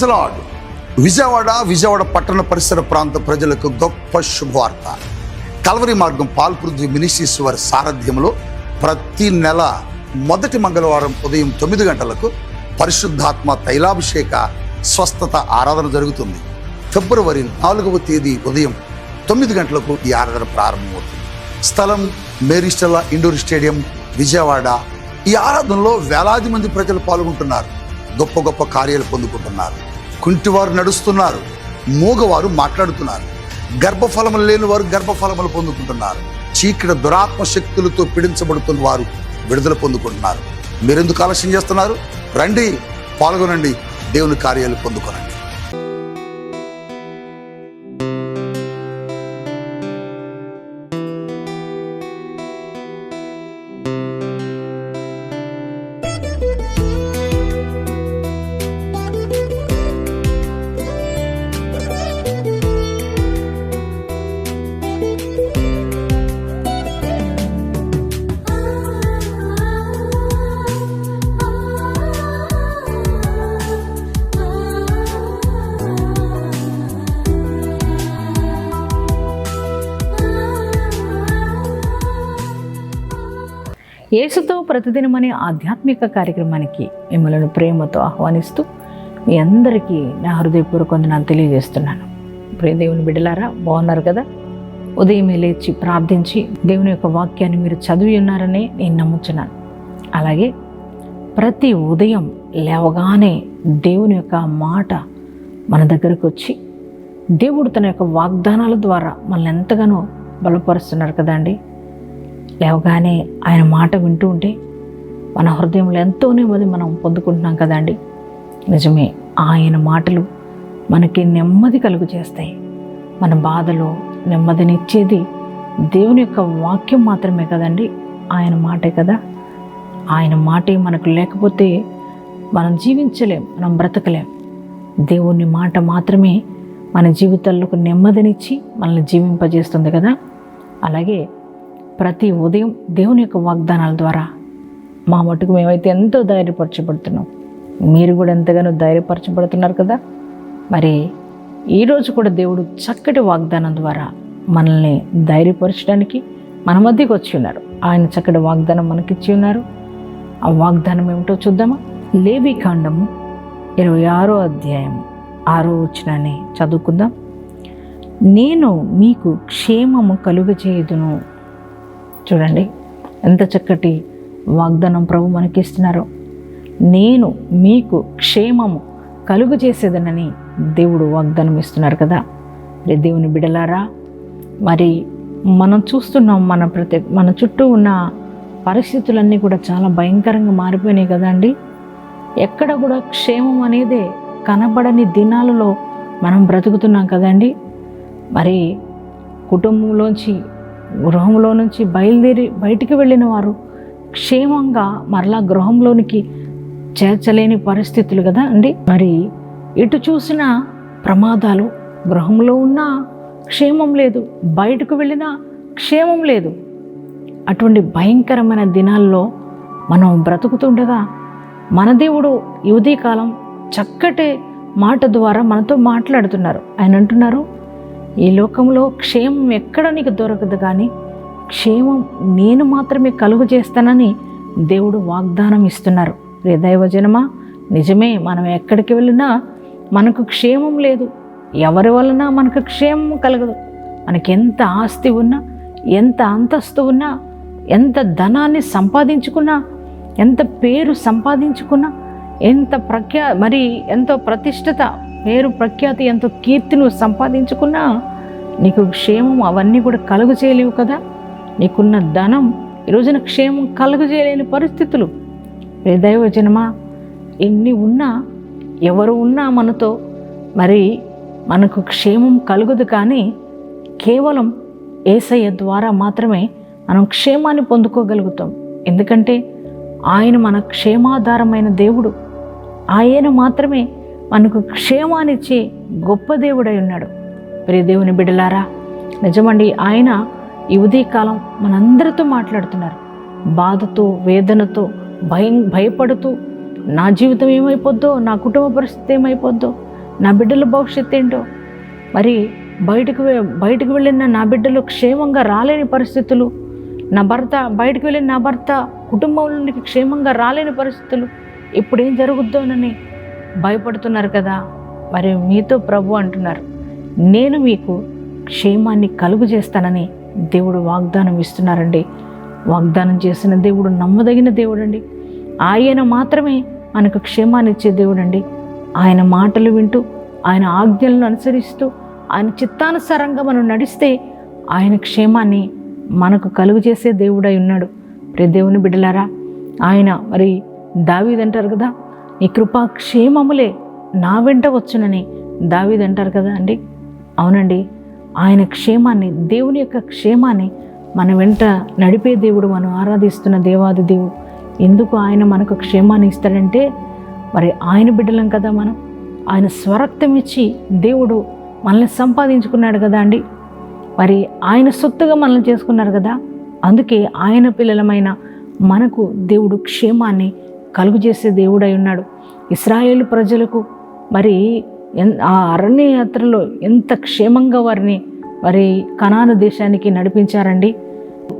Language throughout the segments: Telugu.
ప్రైజ్ లాడ్ విజయవాడ విజయవాడ పట్టణ పరిసర ప్రాంత ప్రజలకు గొప్ప శుభవార్త. కలవరి మార్గం పాల్పృథ్వీ మినిస్ట్రీస్ వారి సారథ్యంలో ప్రతి నెల మొదటి మంగళవారం ఉదయం తొమ్మిది గంటలకు పరిశుద్ధాత్మ తైలాభిషేక స్వస్థత ఆరాధన జరుగుతుంది. ఫిబ్రవరి నాలుగవ తేదీ ఉదయం తొమ్మిది గంటలకు ఈ ఆరాధన ప్రారంభమవుతుంది. స్థలం మేరిస్టల్లా ఇండోర్ స్టేడియం విజయవాడ. ఈ ఆరాధనలో వేలాది మంది ప్రజలు పాల్గొంటున్నారు. గొప్ప గొప్ప కార్యాలు పొందుకుంటున్నారు. కుంటివారు నడుస్తున్నారు మూగవారు మాట్లాడుతున్నారు. గర్భఫలములు లేని వారు గర్భఫలములు పొందుకుంటున్నారు. చీకటి దురాత్మ శక్తులతో పీడించబడుతున్న వారు విడుదల పొందుకుంటున్నారు. మీరెందుకు ఆలస్యం చేస్తున్నారు? రండి పాల్గొనండి దేవుని కార్యాలు పొందుకోనండి. యేసుతో ప్రతిదినం అనే ఆధ్యాత్మిక కార్యక్రమానికి మిమ్మల్ని ప్రేమతో ఆహ్వానిస్తూ మీ అందరికీ నా హృదయపూర్వక వందనాలు తెలియజేస్తున్నాను. ప్రియ దేవుని బిడ్డలారా బాగున్నారు కదా? ఉదయమే లేచి ప్రార్థించి దేవుని యొక్క వాక్యాన్ని మీరు చదివి ఉన్నారని నేను నమ్ముచున్నాను. అలాగే ప్రతి ఉదయం లేవగానే దేవుని యొక్క మాట మన దగ్గరకు వచ్చి దేవుడు తన యొక్క వాగ్దానాల ద్వారా మనల్ని ఎంతగానో బలపరుస్తున్నారు కదండి లేవగానే ఆయన మాట వింటూ ఉంటే మన హృదయంలో ఎంతో నెమ్మది మనం పొందుకుంటున్నాం కదండి నిజమే ఆయన మాటలు మనకి నెమ్మది కలుగు చేస్తాయి మన బాధలో నెమ్మదినిచ్చేది దేవుని యొక్క వాక్యం మాత్రమే కదండి ఆయన మాటే కదా. ఆయన మాటే మనకు లేకపోతే మనం జీవించలేం మనం బ్రతకలేం. దేవుని మాట మాత్రమే మన జీవితాల్లోకి నెమ్మదినిచ్చి మనల్ని జీవింపజేస్తుంది కదా. అలాగే ప్రతి ఉదయం దేవుని యొక్క వాగ్దానాల ద్వారా మా మటుకు మేమైతే ఎంతో ధైర్యపరచబడుతున్నాం. మీరు కూడా ఎంతగానో ధైర్యపరచబడుతున్నారు కదా? మరి ఈరోజు కూడా దేవుడు చక్కటి వాగ్దానం ద్వారా మనల్ని ధైర్యపరచడానికి మన మధ్యకి వచ్చి ఉన్నారు. ఆయన చక్కటి వాగ్దానం మనకిచ్చి ఉన్నారు. ఆ వాగ్దానం ఏమిటో చూద్దామా? లేవి కాండము ఇరవై ఆరో అధ్యాయం ఆరో వచ్చినాన్ని చదువుకుందాం. నేను మీకు క్షేమము కలుగజేయుదును. చూడండి. ఎంత చక్కటి వాగ్దానం ప్రభు మనకి ఇస్తున్నారో నేను మీకు క్షేమము కలుగు చేసేదనని దేవుడు వాగ్దానం ఇస్తున్నారు కదా. మరి దేవుని బిడలారా మరి మనం చూస్తున్నాం మన ప్రతి మన చుట్టూ ఉన్న పరిస్థితులన్నీ కూడా చాలా భయంకరంగా మారిపోయినాయి కదండి ఎక్కడ కూడా క్షేమం అనేదే కనబడని దినాలలో మనం బ్రతుకుతున్నాం కదండి మరి కుటుంబంలోంచి గృహంలో నుంచి బయలుదేరి బయటికి వెళ్ళిన వారు క్షేమంగా మరలా గృహంలోనికి చేర్చలేని పరిస్థితులు కదా అండి? మరి ఎటు చూసినా ప్రమాదాలు గృహంలో ఉన్నా క్షేమం లేదు బయటకు వెళ్ళినా క్షేమం లేదు. అటువంటి భయంకరమైన దినాల్లో మనం బ్రతుకుతుండగా మన దేవుడు ఈ కాలం చక్కటి మాట ద్వారా మనతో మాట్లాడుతున్నారు. ఆయన అంటున్నారు ఈ లోకంలో క్షేమం ఎక్కడ నీకు దొరకదు కానీ క్షేమం నేను మాత్రమే కలుగు చేస్తానని దేవుడు వాగ్దానం ఇస్తున్నారు. రే దైవజనమా నిజమే మనం ఎక్కడికి వెళ్ళినా మనకు క్షేమం లేదు. ఎవరి వలన మనకు క్షేమం కలగదు? మనకి ఎంత ఆస్తి ఉన్నా ఎంత అంతస్తు ఉన్నా ఎంత ధనాన్ని సంపాదించుకున్నా ఎంత పేరు సంపాదించుకున్నా ఎంత ప్రఖ్యా మరి ఎంతో ప్రతిష్టత పేరు ప్రఖ్యాతి ఎంతో కీర్తి నువ్వు సంపాదించుకున్నా నీకు క్షేమం అవన్నీ కూడా కలుగు చేయలేవు కదా? నీకున్న ధనం ఈ రోజున క్షేమం కలుగు చేయలేని పరిస్థితులు. రే దైవజనమా ఎన్ని ఉన్నా ఎవరు ఉన్నా మనతో మరి మనకు క్షేమం కలుగదు కానీ కేవలం ఏసయ్య ద్వారా మాత్రమే మనం క్షేమాన్ని పొందుకోగలుగుతాం. ఎందుకంటే ఆయన మన క్షేమాధారమైన దేవుడు. ఆయన మాత్రమే మనకు క్షేమాన్నిచ్చే గొప్ప దేవుడై ఉన్నాడు. ప్రియ దేవుని బిడ్డలారా నిజమండి ఆయన ఈ ఉదయకాలం మనందరితో మాట్లాడుతున్నారు. బాధతో వేదనతో భయం భయపడుతూ నా జీవితం ఏమైపోద్దో నా కుటుంబ పరిస్థితి ఏమైపోద్దో నా బిడ్డల భవిష్యత్తు ఏంటో మరి బయటకు బయటకు వెళ్ళిన నా బిడ్డలు క్షేమంగా రాలేని పరిస్థితులు నా భర్త బయటకు వెళ్ళిన నా భర్త కుటుంబంలోనికి క్షేమంగా రాలేని పరిస్థితులు ఇప్పుడు ఏం జరుగుద్దోనని భయపడుతున్నారు కదా. మరి మీతో ప్రభు అంటున్నారు నేను మీకు క్షేమాన్ని కలుగు చేస్తానని దేవుడు వాగ్దానం ఇస్తున్నారండి. వాగ్దానం చేసిన దేవుడు నమ్మదగిన దేవుడండి. ఆయన మాత్రమే మనకు క్షేమాన్ని ఇచ్చే దేవుడండి. ఆయన మాటలు వింటూ ఆయన ఆజ్ఞలను అనుసరిస్తూ ఆయన చిత్తానుసారంగా మనం నడిస్తే ఆయన క్షేమాన్ని మనకు కలుగు చేసే దేవుడై ఉన్నాడు. ప్రే దేవుని బిడ్డలారా ఆయన మరి దావీదంటారు కదా నీ కృపా క్షేమములే నా వెంట వచ్చునని దావీదంటారు కదా అండి? అవునండి. ఆయన క్షేమాన్ని దేవుని యొక్క క్షేమాన్ని మన వెంట నడిపే దేవుడు మనం ఆరాధిస్తున్న దేవాది దేవుడు. ఎందుకు ఆయన మనకు క్షేమాన్ని ఇస్తాడంటే మరి ఆయన బిడ్డలం కదా మనం. ఆయన స్వరక్తం ఇచ్చి దేవుడు మనల్ని సంపాదించుకున్నాడు కదా అండి? మరి ఆయన సొత్తుగా మనల్ని చేసుకున్నారు కదా? అందుకే ఆయన పిల్లలమైన మనకు దేవుడు క్షేమాన్ని కలుగు చేసే దేవుడై ఉన్నాడు. ఇస్రాయేల్ ప్రజలకు మరి ఎన్ ఆ అరణ్య యాత్రలో ఎంత క్షేమంగా వారిని మరి కనాను దేశానికి నడిపించారండి?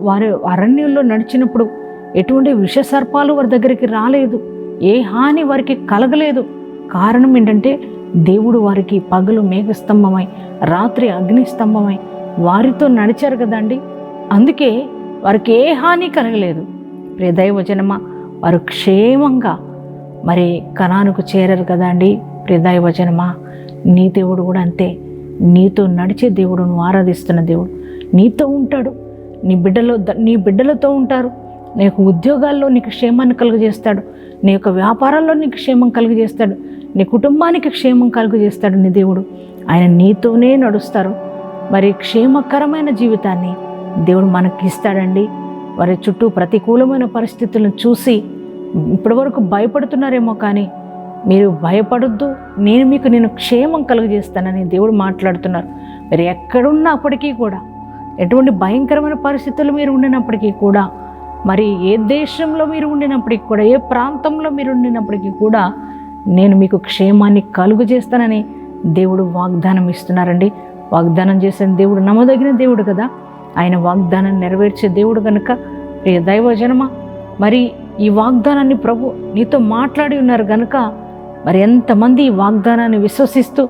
వారు అరణ్యంలో నడిచినప్పుడు ఎటువంటి విషసర్పాలు వారి దగ్గరికి రాలేదు. ఏ హాని వారికి కలగలేదు. కారణం ఏంటంటే దేవుడు వారికి పగలు మేఘస్తంభమై రాత్రి అగ్నిస్తంభమై వారితో నడిచారు కదండి. అందుకే వారికి ఏ హాని కలగలేదు. ప్రియ దైవజనమా వారు క్షేమంగా మరి కణానికి చేరారు కదండి. ప్రియ నీ దేవుడు కూడా అంతే. నీతో నడిచే దేవుడు నువ్వు ఆరాధిస్తున్న దేవుడు. నీతో ఉంటాడు. నీ బిడ్డలో నీ బిడ్డలతో ఉంటారు. నీ యొక్క ఉద్యోగాల్లో నీకు క్షేమాన్ని కలుగజేస్తాడు. నీ యొక్క వ్యాపారాల్లో నీకు క్షేమం కలుగజేస్తాడు. నీ కుటుంబానికి క్షేమం కలుగజేస్తాడు నీ దేవుడు. ఆయన నీతోనే నడుస్తారు. మరి క్షేమకరమైన జీవితాన్ని దేవుడు మనకి ఇస్తాడండి వారి చుట్టూ ప్రతికూలమైన పరిస్థితులను చూసి ఇప్పటివరకు భయపడుతున్నారేమో కానీ మీరు భయపడొద్దు. నేను మీకు నేను క్షేమం కలుగజేస్తానని దేవుడు మాట్లాడుతున్నారు. మీరు ఎక్కడున్నప్పటికీ కూడా ఎటువంటి భయంకరమైన పరిస్థితులు మీరు ఉండినప్పటికీ కూడా మరి ఏ దేశంలో మీరు ఉండినప్పటికీ కూడా ఏ ప్రాంతంలో మీరు ఉండినప్పటికీ కూడా నేను మీకు క్షేమాన్ని కలుగు చేస్తానని దేవుడు వాగ్దానం ఇస్తున్నారండి. వాగ్దానం చేసిన దేవుడు నమ్మదగిన దేవుడు కదా. ఆయన వాగ్దానం నెరవేర్చే దేవుడు కనుక ప్రియ దైవజనమ? మరి ఈ వాగ్దానాన్ని ప్రభు నీతో మాట్లాడి ఉన్నారు కనుక మరి ఎంతమంది ఈ వాగ్దానాన్ని విశ్వసిస్తూ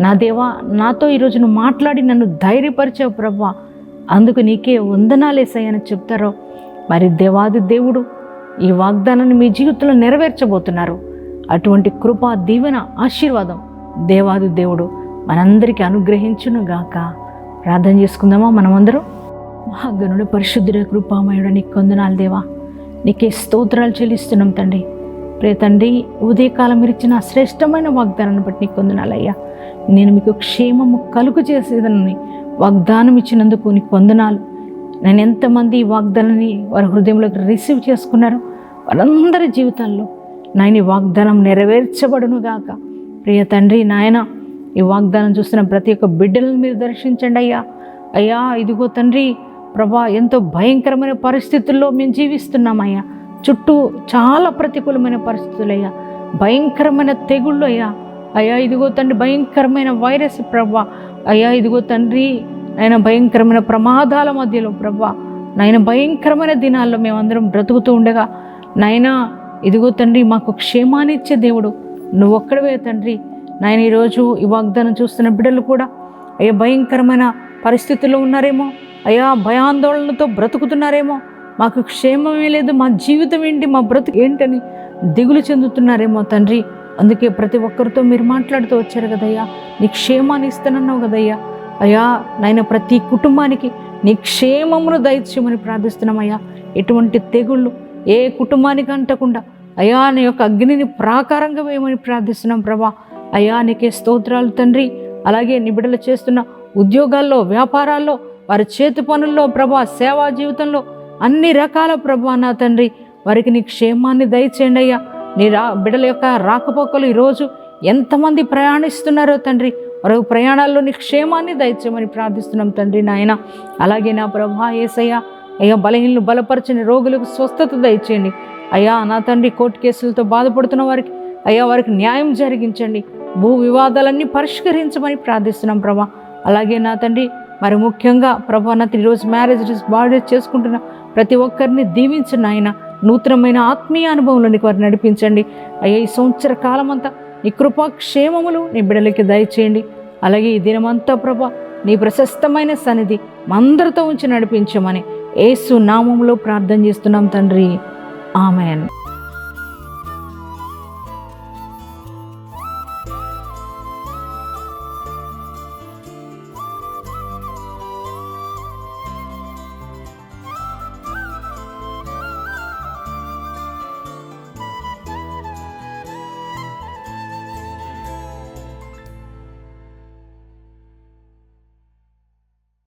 నా దేవా నాతో ఈరోజు నువ్వు మాట్లాడి నన్ను ధైర్యపరిచావు ప్రభా అందుకు నీకే వందనాలేసాయని చెప్తారో? మరి దేవాది దేవుడు ఈ వాగ్దానాన్ని మీ జీవితంలో నెరవేర్చబోతున్నారు. అటువంటి కృపా దీవెన ఆశీర్వాదం దేవాది దేవుడు మనందరికీ అనుగ్రహించును గాక ప్రార్థన చేసుకుందామా మనమందరం? మహాగణుడు పరిశుద్ధుడ కృపామయుడు నీకు కొందనాలు దేవా. నీకే స్తోత్రాలు చెల్లిస్తున్నాం తండ్రి. ప్రే తండ్రి ఉదయకాలం మీరు ఇచ్చిన శ్రేష్టమైన వాగ్దానాన్ని బట్టి నీకు కొందనాలయ్యా నేను మీకు క్షేమము కలుగు చేసేదని వాగ్దానం ఇచ్చినందుకు నీకు వందనాలు. నేను ఎంతమంది ఈ వాగ్దానాన్ని వారి హృదయంలోకి రిసీవ్ చేసుకున్నారో వారందరి జీవితాల్లో నాయన ఈ వాగ్దానం నెరవేర్చబడును గాక. ప్రియ తండ్రి నాయన ఈ వాగ్దానం చూస్తున్న ప్రతి ఒక్క బిడ్డలను మీరు దర్శించండి అయ్యా. అయ్యా ఇదిగో తండ్రి ప్రభా ఎంతో భయంకరమైన పరిస్థితుల్లో మేము జీవిస్తున్నామయ్యా చుట్టూ చాలా ప్రతికూలమైన పరిస్థితులయ్యా భయంకరమైన తెగుళ్ళు అయ్యా. అయ్యా ఇదిగో తండ్రి భయంకరమైన వైరస్ ప్రభా. అయ్యా ఇదిగో తండ్రి ఆయన భయంకరమైన ప్రమాదాల మధ్యలో ప్రభా. నాయన భయంకరమైన దినాల్లో మేమందరం బ్రతుకుతూ ఉండగా నాయనా ఇదిగో తండ్రి మాకు క్షేమాన్నిచ్చే దేవుడు. నువ్వు ఒక్కడవే తండ్రి. నాయన ఈరోజు ఈ వాగ్దానం చూస్తున్న బిడ్డలు కూడా అయ్యా భయంకరమైన పరిస్థితుల్లో ఉన్నారేమో. అయ్యా భయాందోళనతో బ్రతుకుతున్నారేమో. మాకు క్షేమమే లేదు మా జీవితం ఏంటి మా బ్రతుకు ఏంటని దిగులు చెందుతున్నారేమో తండ్రి. అందుకే ప్రతి ఒక్కరితో మీరు మాట్లాడుతూ వచ్చారు కదయ్యా. నీ క్షేమాన్ని ఇస్తానన్నావు కదయ్యా. అయ్యా నాయన ప్రతి కుటుంబానికి నీ క్షేమమును దయచేయమని ప్రార్థిస్తున్నామయ్యా. ఎటువంటి తెగుళ్ళు ఏ కుటుంబానికి అంటకుండా అయ్యా నీ యొక్క అగ్నిని ప్రాకారంగా వేయమని ప్రార్థిస్తున్నాం ప్రభా. అయ్యా నీకే స్తోత్రాలు తండ్రి. అలాగే నిబిడలు చేస్తున్న ఉద్యోగాల్లో వ్యాపారాల్లో వారి చేతి పనుల్లో ప్రభా సేవా జీవితంలో అన్ని రకాల ప్రభా నా తండ్రి వారికి నీ క్షేమాన్ని దయచేయండి అయ్యా. నీ రా బిడ్డల యొక్క రాకపోకలు ఈరోజు ఎంతమంది ప్రయాణిస్తున్నారో తండ్రి వారి ప్రయాణాల్లో నీ క్షేమాన్ని దయచేయమని ప్రార్థిస్తున్నాం తండ్రి నాయన. అలాగే నా ప్రభా ఏసయ్య అయ్యా బలహీనలు బలపరచని రోగులకు స్వస్థత దయచేయండి. అయ్యా నా తండ్రి కోర్టు కేసులతో బాధపడుతున్న వారికి అయ్యా వారికి న్యాయం జరిగించండి. భూ వివాదాలన్నీ పరిష్కరించమని ప్రార్థిస్తున్నాం ప్రభా. అలాగే నా తండ్రి మరి ముఖ్యంగా ప్రభా ఈరోజు మ్యారేజ్ బాడీ చేసుకుంటున్న ప్రతి ఒక్కరిని దీవించిన ఆయన. నూతనమైన ఆత్మీయ అనుభవంలోనికి వారిని నడిపించండి. అయ్యా ఈ సంవత్సర కాలం అంతా నీ కృపాక్షేమములు నీ బిడ్డలకి దయచేయండి. అలాగే ఈ దినమంతా ప్రభా నీ ప్రశస్తమైన సన్నిధి మందరితో ఉంచి నడిపించమని ఏసు నామంలో ప్రార్థన చేస్తున్నాం తండ్రి. ఆమెన్.